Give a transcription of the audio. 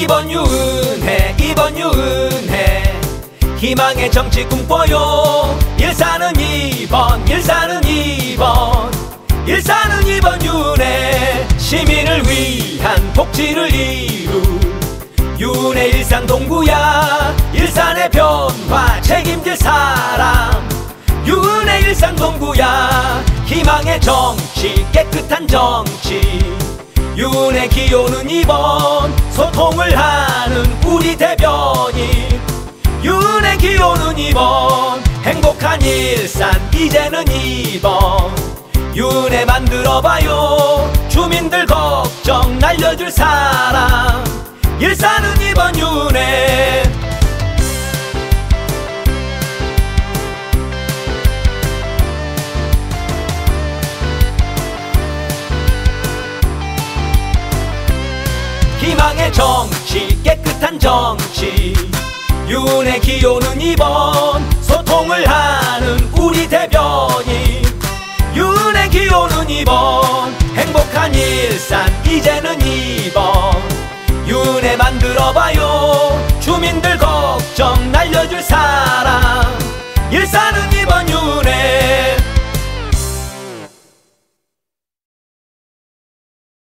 이번 유은혜 이번 유은혜. 희망의 정치 꿈꿔요. 일사는 2번 일사는 2번. 일사는 2번 유은혜 시민을 위한 복지를 이룰 유은혜 일산 동구야 일산의 변화 책임질 사람. 유은혜 일산 동구야 희망의 정치 깨끗한 정치 유은혜 기호는 2번 소통을 하는 우리 대변인. 유은혜 기호는 2번 행복한 일산 이제는 2번. 유은혜 만들어봐요. 주민들 걱정 날려줄 사람. 일산은 2번 유은 희망의 정치 깨끗한 정치. 윤의 기호는 2번 소통을 하는 우리 대변인. 윤의 기호는 2번 행복한 일산 이제는 2번. 윤의 만들어봐요. 주민들 걱정 날려줄 사